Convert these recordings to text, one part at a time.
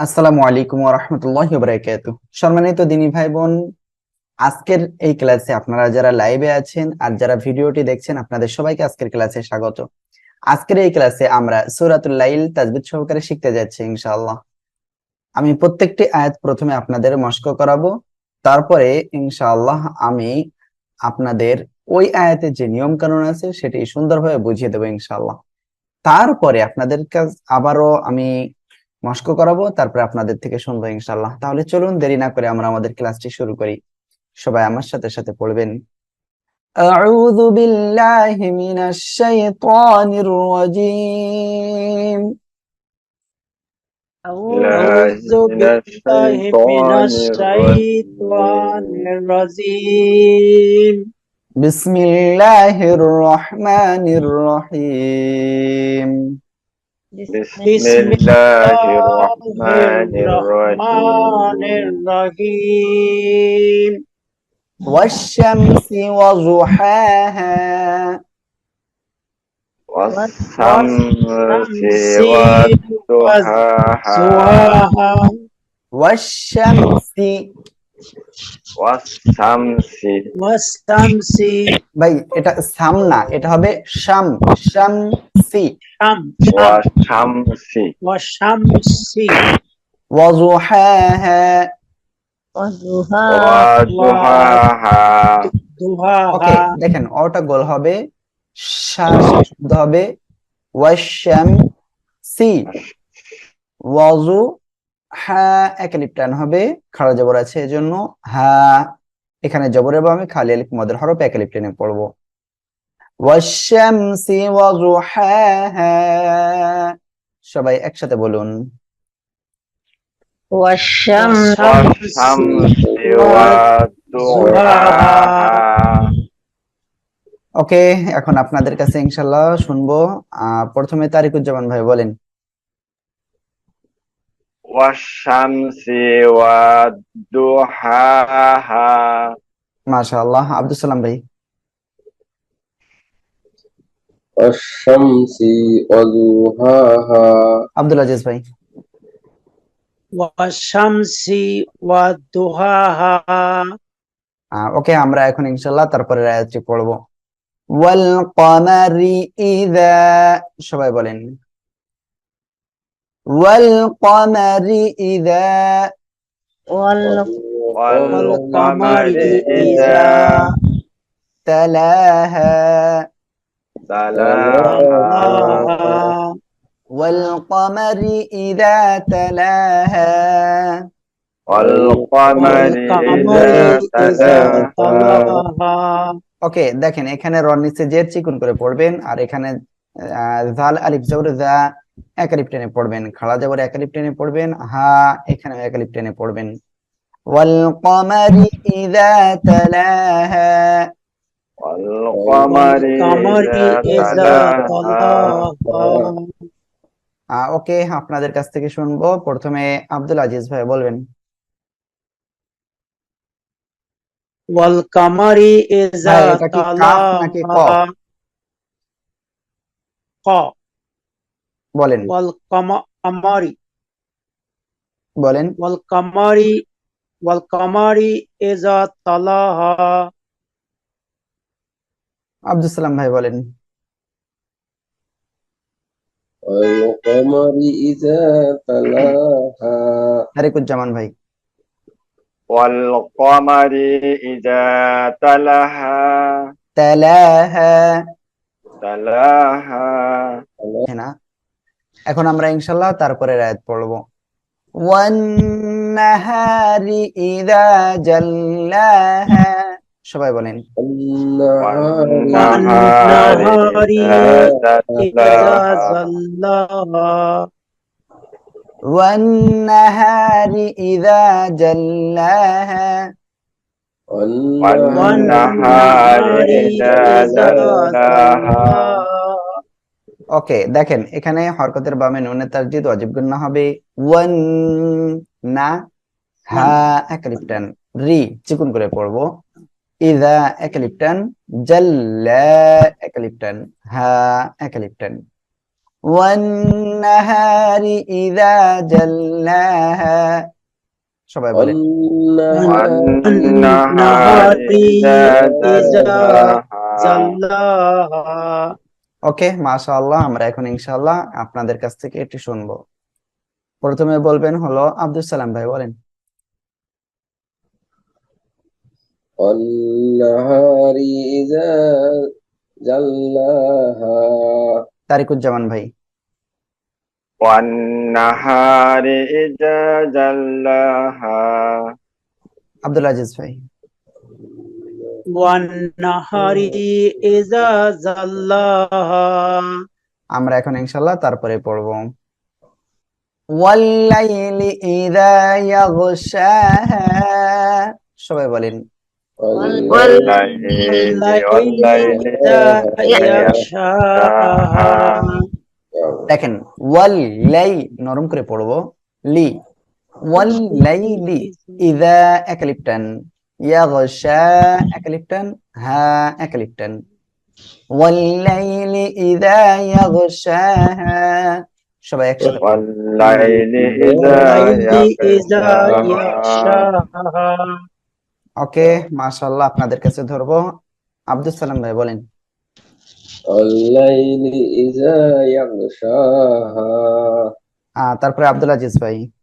আসসালামু আলাইকুম রাহমাতুল্লাহি ওয়া বারাকাতুহু। সম্মানিত দিনী ভাই বোন আজকের এই ক্লাসে আপনারা যারা লাইভে আছেন আর যারা ভিডিওটি দেখছেন, আপনাদের সবাইকে আজকের ক্লাসে স্বাগত। আজকের এই ক্লাসে আমরা সূরাতুল লাইল তাজবিদ সহকারে শিখতে যাচ্ছি ইনশাআল্লাহ। আমি প্রত্যেকটি আয়াত প্রথমে আপনাদের মস্ক করাবো, তারপরে ইনশাআল্লাহ আমি আপনাদের ওই আয়াতের যে নিয়ম কানুন আছে, সেটি সুন্দরভাবে বুঝিয়ে দেবো ইনশাআল্লাহ। তারপরে আপনাদের কাছ আবারও আমি মস্ক করাবো তারপরে আপনাদের থেকে শুনবো ইনশাআল্লাহ তাহলে চলুন দেরি না করে আমরা আমাদের ক্লাসটি শুরু করি সবাই আমার সাথে সাথে পড়বেন أعوذ بالله من الشيطان الرجيم أعوذ بالله من الشيطان الرجيم بسم الله الرحمن الرحيم بسم الله الرحمن الرحيم والشمس وضحاها. والشمس وضحاها. والشمس ভাই এটা সাম না এটা হবে শাম শামসি। শাম শামসি ওয়াজুহাহা। দেখেন অটা গোল হবে হবে ওয়াশাম সি ওয়াজু হা একালিপ টান হবে খাড়া জবর আছে এজন্য হা। এখানে জবরের আমি খালি আলিফ মদের হরফ একালিপ টেনে পড়ব। সবাই একসাথে বলুন। ওকে এখন আপনাদের কাছে ইনশাল্লাহ শুনব। আহ প্রথমে তারিকুজ্জামান ভাই বলেন। والشمس وضحاها মাশাআল্লাহ আব্দুল সালাম ভাই والشمس وضحاها আব্দুল আজিজ ভাই والشمس وضحاها আহ, ওকে আমরা এখন ইনশাল্লাহ তারপরে আয়াতটি পড়বো ওয়াল কমারি ইদা সবাই বলেন ওয়াল কমারি ইদা والقمر إذا তালাহা تلاها ওয়াল কমারি ইদা তালাহা والقمر إذا تلاها ওকে দেখেন এখানে রন নিচে জের চিকুন করে পড়বেন আর এখানে আহ, জাল আলিফ জবর জা এক আলিফ টেনে পড়বেন খাড়া জবর এক আলিফ টেনে পড়বেন হা এখানে এক আলিফ টেনে পড়বেন ওয়াল কমারি ইদা তালাহা والقمر القمر إذا إذا تلاها طلعها আহ, ওকে আপনাদের কাছ থেকে শুনবো প্রথমে আব্দুল আজিজ ভাই বলবেন والقمر إذا ভাই, এটা কি কাফ নাকি ক? طلعها ق বলেন والقمر বলেন والقمر والقمر إذا طلعها আব্দুল সালাম ভাই বলেন والقمر إذا تلاها তারিকুজ্জামান ভাই والقمر إذا تلاها তালাহা تلاها না এখন আমরা ইনশাল্লাহ তারপরে আয়াত পড়বো ওয়ান্নাহারি ইদা জাল্লাহা সবাই বলেন والنهار والنهار إذا إذا تلاها زلاها ওয়ান্নাহারি ইদা জাল্লাহা والنهار إذا جلاها ওকে দেখেন এখানে হরকতের বামে নুনের তাসদিদ ওয়াজিব গুন্না হবে ওয়ান না হা একালিপটান রি চিকুন করে পড়বো ইদা একালিপটান জাল্লা একালিপটান হা একালিপটান والنهار إذا جلاها সবাই বলেন والنهار والنهار إذا جلاها জাল্লাহা ওকে মাশাআল্লাহ আমরা এখন ইনশাআল্লাহ আপনাদের কাছ থেকে এটি শুনব। প্রথমে বলবেন হলো আব্দুল সালাম ভাই বলেন। তারিকুজ্জামান ভাই। আব্দুল আজিজ ভাই। আমরা এখন ইনশাল্লাহ তারপরে পড়ব। ওয়াল্লাইলি ইযা ইয়াগশাহা সবাই বলেন। দেখেন ওয়াল লাই নরম করে পড়ব। লি ওয়াল লাইলি ইযা একালিপ্টান। ইয়াগশা একালিপটান হা একালিপটান ওয়াল লাইলি ইযা ইয়াগশাহা সবাই একসাথে والليل إذا والليل ইজা يغشاها ইয়াগশাহা ওকে মাশাআল্লাহ আপনাদের কাছে ধরবো আব্দুল সালাম ভাই বলেন والليل إذا يغشاها আহ, তারপরে আব্দুল আজিজ ভাই ওয়াল্লাইলি ইজা ইয়াগশাহা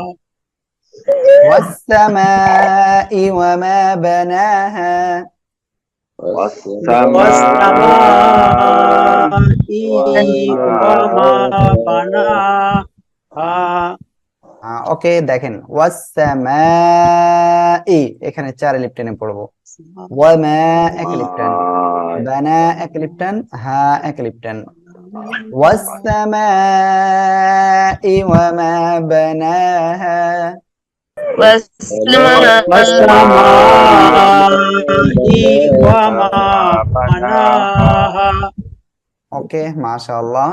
والسماء وما بناها والسماء والسماء وما بناها আহ, ওকে দেখেন ওয়াসসামাই এখানে চার লিপ টেনে পড়বো ওয়ামা এক লিপ টেন বানা এক লিপ টেন হা এক লিপ টেন والسماء وما بناها والسماء وما بناها ওকে মাশাআল্লাহ।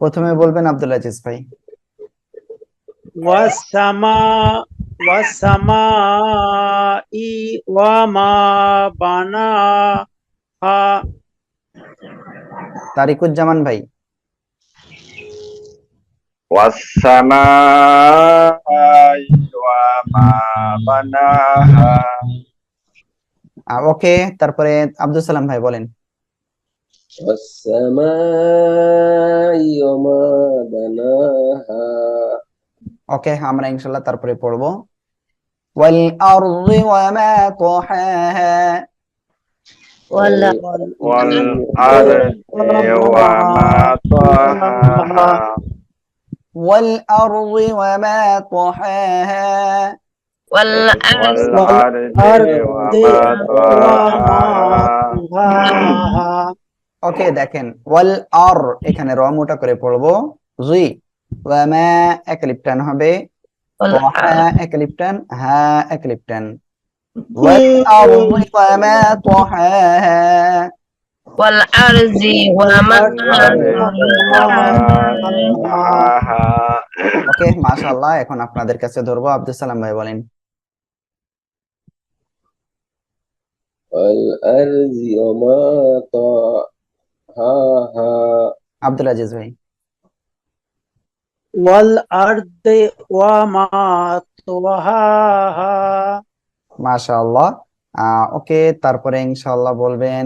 প্রথমে বলবেন আব্দুল আজিজ ভাই। ওয়াসামা ওয়াসামা ই ওয়ামা বানা তারিকুজ্জামান ভাই। والسماء وما بناها আহ, ওকে তারপরে আব্দুল সালাম ভাই বলেন والسماء وما بناها ওকে আমরা ইনশাল্লাহ তারপরে পড়বো والأرض وما طحاها والأرض وما طحاها والأرض وما طحاها والأرض والأرض وما وما طحاها طحاها ওকে দেখেন ওয়াল আর এখানে র মোটা করে পড়বো জি ওয়ামা এক লিপটান হবে طحا এক লিপটান হা এক লিপটান والأرض وما طحاها والأرض وما طحاها ওকে মাশাআল্লাহ এখন আপনাদের কাছে ধরবো আব্দুল সালাম ভাই বলেন والأرض وما طحاها আব্দুল আজিজ ভাই والأرض وما طحاها মাশাআল্লাহ আহ ওকে তারপরে ইনশাআল্লাহ বলবেন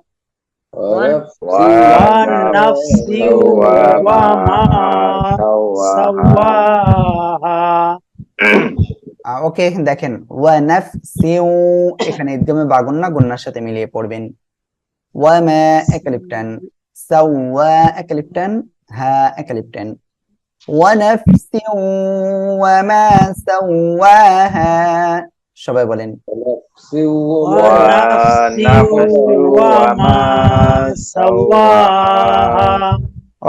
ونفس وما سواها ونفس ونفس وما سواها سواها ওকে দেখেন ওয়া নাফসিউ এখানে ইদগামে বাগুন না গুন্নার সাথে মিলিয়ে পড়বেন ওয়া মা একালিপটান সাওয়া একালিপটান হা একালিপটান ওয়া নাফসিউ ওয়া মা সাওয়াহা সবাই বলেন।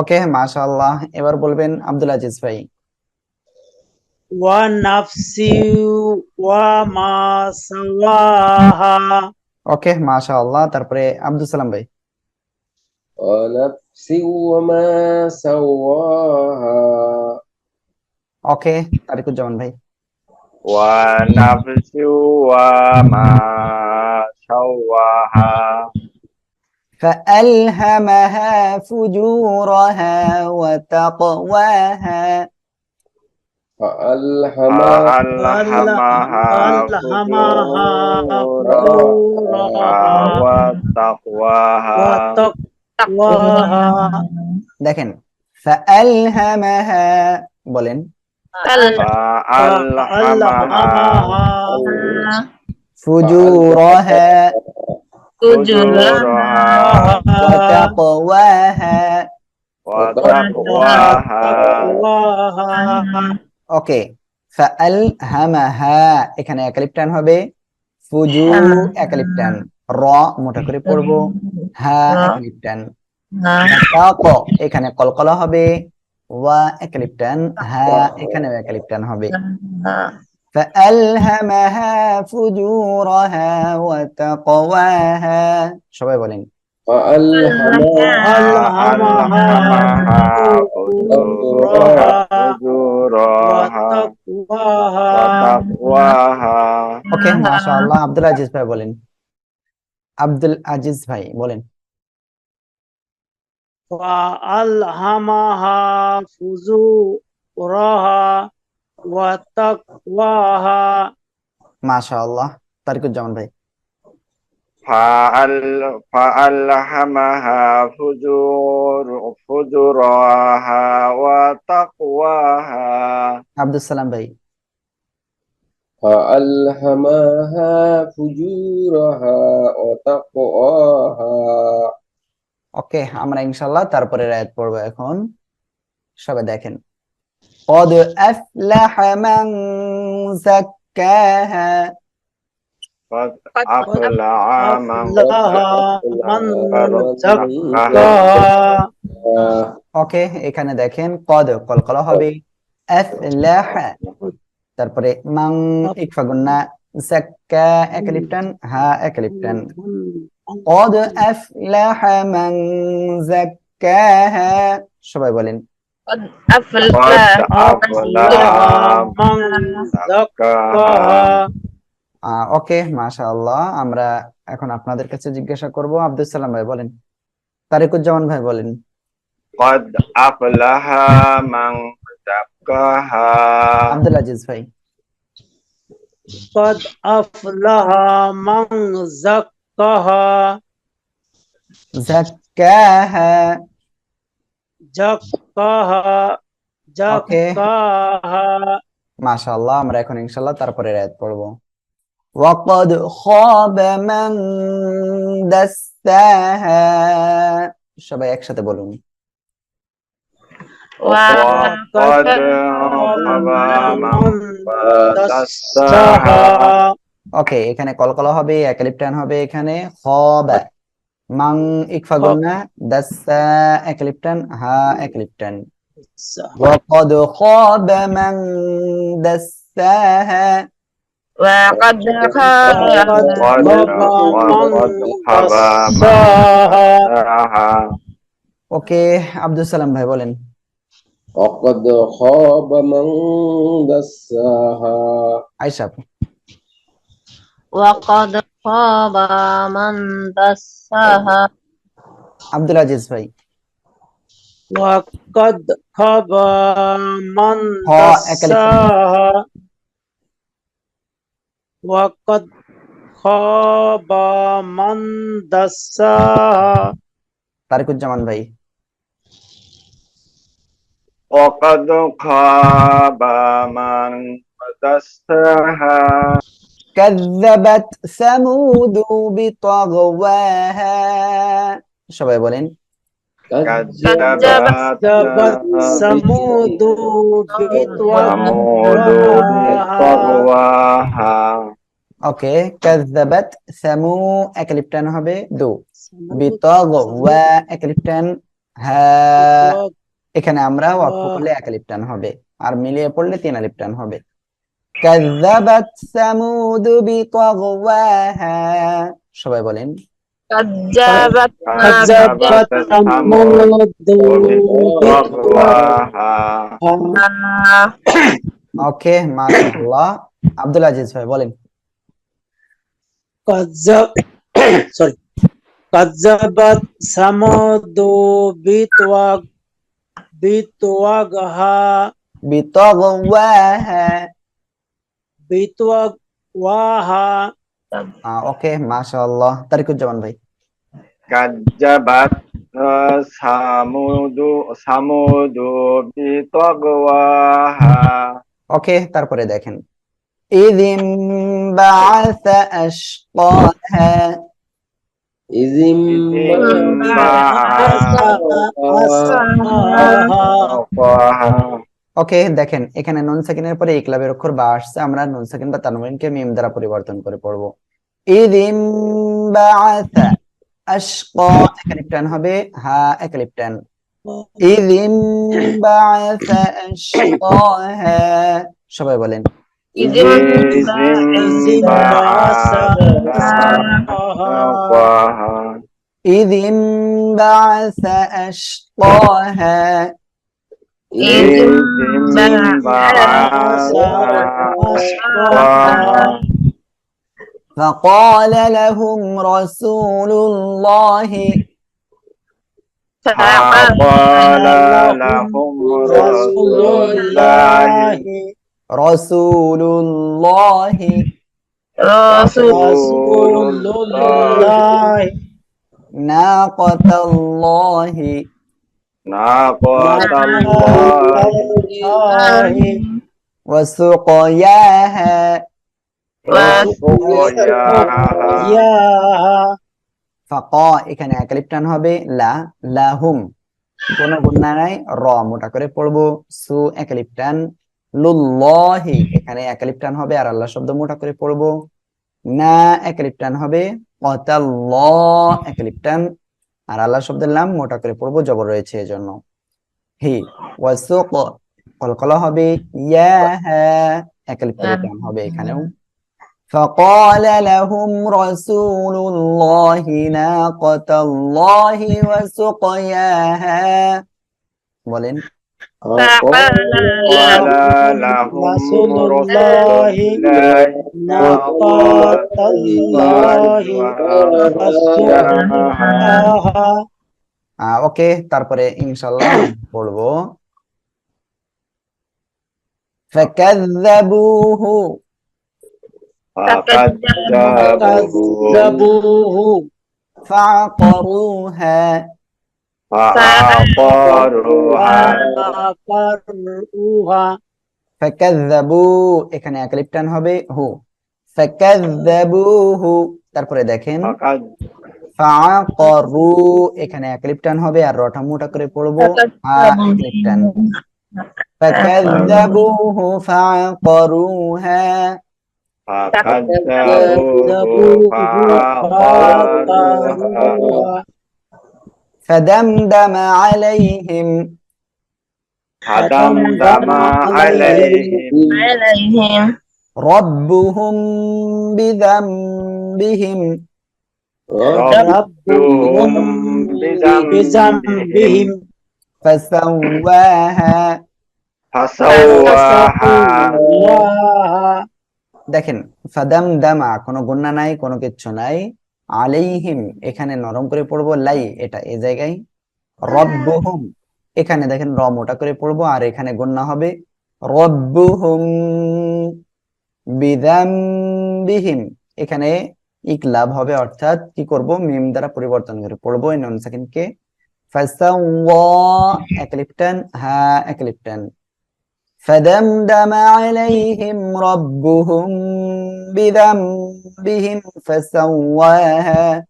ওকে, মাশাআল্লাহ। এবার বলবেন আব্দুল আজিজ ভাই। ওয়া নাফসি ওয়া মা সাওয়াহা ওকে, মাশাআল্লাহ। তারপরে আব্দুল সালাম ভাই। ওয়া নাফসি ওয়া মা সাওয়াহা ওকে, তারিকুজ্জামান ভাই। ونفس وما سواها فألهمها فجورها وتقواها فألهمها فألهمها فألهمها فجورها وتقواها وتقواها দেখেন فألهمها বলেন فألهمها فجورها فجورها وتقواها وتقواها ওকে فألهمها এখানে একালিপটান হবে ফুজু একালিপটান র মোটা করে পড়বো হা একালিপটান তাক এখানে কলকলা হবে ওয়া একালিপটান হা এখানেও একালিপটান হবে فألهمها فجورها وتقواها সবাই বলেন فألهمها فألهمها فجورها وتقواها وتقواها ওকে মাশাআল্লাহ আব্দুল আজিজ ভাই বলেন আব্দুল আজিজ ভাই বলেন فألهمها فجورها وتقواها. ما شاء الله ترك الجمل بي فأل فألهمها فجور فجورها وتقواها. عبد السلام بي فألهمها فجورها وتقواها. ওকে আমরা ইনশাআল্লাহ তারপরে আয়াত পড়বো এখন সবাই দেখেন قد أفلح من زكاها قد أفلح من أفلح من زكاها ওকে এখানে দেখেন কদ কলকলা হবে আফলাহ তারপরে মাং ইকফা গুন্না জাক্কা একালিপটান হা একালিপটান قد أفلح من زكاها সবাই বলেন قد أفلح أفلح من زكاها আহ, ওকে মাশাআল্লাহ আমরা এখন আপনাদের কাছে জিজ্ঞাসা করব আব্দুল সালাম ভাই বলেন তারিকুজ্জামান ভাই বলেন قد أفلح من زكاها আব্দুল আজিজ ভাই قد أفلح من زكاها জাক্কাহা زكاها زكاها মাশাআল্লাহ আমরা এখন ইনশাআল্লাহ তারপরে আয়াত পড়বো وقد خاب من دساها সবাই একসাথে বলুন وقد خاب من دساها دساها ওকে এখানে কলকলা হবে একালিপটান হবে এখানে খবা মাং ইকফা গুন্না দাসা একালিপটান হা একালিপটান وقد خاب من دساها وقد خاب وقد وقد خاب من دساها دساها ওকে আব্দুল সালাম ভাই বলেন وقد خاب من دساها আয়শা আপু। وقد خاب من دساها আব্দুল আজিজ ভাই وقد خاب من ها أكلت. دساها وقد خاب من دساها তারিকুজ্জামান ভাই وقد خاب من دساها كذبت ثمود بطغواها সবাই বলেন كذبت كذبت ثمود ثمود بطغواها ওকে كذبت ثمو একলিপটান হবে দু বিতগওয়া একলিপটান হা এখানে আমরা ওয়াকফ করলে একলিপটান হবে আর মিলিয়ে পড়লে তিন আলিপটান হবে কাযাবাত সামুদ বিতাগওয়াহা সবাই বলেন। সামুদ ওকে মাশাআল্লাহ। আব্দুল আজিজ ভাই বলেন। কাযাব সরি কাযাবাত সামুদ বিতাগ বিতাগহা বিতাগওয়াহা Bitwa waha. Ah, Oke, okay. Masya Allah. Tarikun jaman baik. Kajabat samudu samudu bitwa waha. Oke, okay, tar pore dekhen. Idhim ba'atha ashqaha. Izim ba'atha ashqaha. Okay দেখেন এখানে নন সাকিনের পরে এই অক্ষর বা আসছে আমরা নন সাকিন বা তানওয়িনকে মিম দ্বারা পরিবর্তন করে পড়ব। ইদিম বাআসা আশকা একালিপটান হবে হা একালিপটান। ইদিম বাআসা আশকাহা সবাই বলেন। ইদিম বাআসা আশকাহা ইদিম فقال لهم رسول الله فقال لهم رسول الله رسول الله رسول الله ناقة الله ناقة الله الله وسقياها وسقياها يا ফাকা এখানে একলিপটান হবে লা লাহুম কোন গুণনা নাই র মোটা করে পড়বো সু একলিপটান লুল্লাহি এখানে একলিপটান হবে আর আল্লাহ শব্দ মোটা করে পড়বো না একলিপটান হবে কতাল্লাহ একলিপটান আর আল্লাহ শব্দের নাম মোটা করে পড়বো জবর রয়েছে এজন্য হি ওয়াসুক কলকলা হবে ইয়াহা একলিপটান হবে এখানেও فقال لهم رسول الله ناقة الله وسقياها বলেন قال لهم رسول رسول الله الله ناقة الله وسقياها ওকে তারপরে ইনশাআল্লাহ পড়বো فكذبوه فكذبوه كذبوه فعقروها فعقروها فعقروها فكذبوا এখানে একলিপটান হবে হু ফাকাযাবুহু তারপরে দেখেন ফাআকারু এখানে একলিপটান হবে আর রটা মোটা করে পড়বো একলিপটান ফাকাযাবুহু ফাআকারুহা ফাকাযাবুহু ফাআকারুহা فدمدم عليهم فدمدم عليهم عليهم ربهم بذنبهم ربهم بذنبهم فسواها فسواها فسواها দেখেন ফাদাম দামা কোনো গুন্না নাই কোনো কিচ্ছু নাই আলাইহিম, এখানে নরম করে পড়ব, লাই, এটা এ জায়গায়। রব্বুহুম, এখানে দেখেন র মোটা করে পড়ব, আর এখানে গণ্যা হবে। রব্বুহুম বিদাম্বিহিম এখানে ইকলাব হবে, অর্থাৎ কি করব? মিম দ্বারা পরিবর্তন করে পড়ব, এই নন সেকেন্ড কে ফাসাওয়া একলিপ্টন হ্যাঁ একলিপ্টন। فدمدم عليهم ربهم بذنبهم فسواها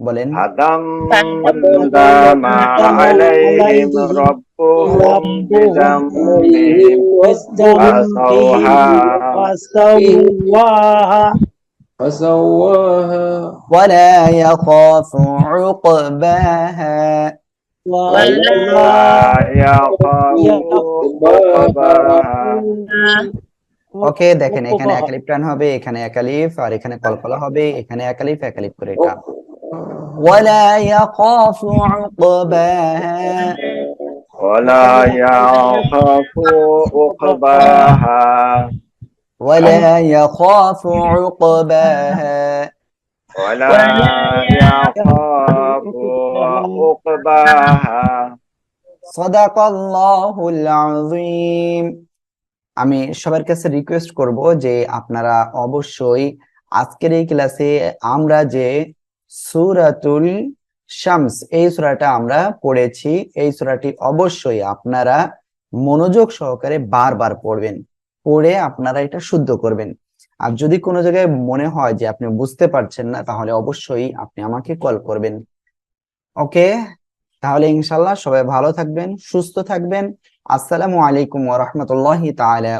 বলেন فدمدم عليهم ربهم بذنبهم فسواها فسواها فسواها ولا يخاف عقباها ولا يخاف عقباها ওকে দেখেন এখানে একালিপ টান হবে এখানে একালিফ আর এখানে কলকলা হবে এখানে একালিফ একালিফ করে টান ولا يخاف عقباها ولا يخاف عقباها ولا يخاف عقباها ولا يخاف عقباها صدق الله العظيم আমি সবার কাছে রিকোয়েস্ট করব যে আপনারা অবশ্যই আজকের এই ক্লাসে আমরা যে সূরাতুল শামস এই সূরাটা আমরা পড়েছি এই সূরাটি অবশ্যই আপনারা মনোযোগ সহকারে বারবার পড়বেন পড়ে আপনারা এটা শুদ্ধ করবেন আর যদি কোনো জায়গায় মনে হয় যে আপনি বুঝতে পারছেন না তাহলে অবশ্যই আপনি আমাকে কল করবেন ওকে? তাহলে ইনশাল্লাহ সবাই ভালো থাকবেন সুস্থ থাকবেন। আসসালামু আলাইকুম ওয়া রাহমাতুল্লাহি তাআলা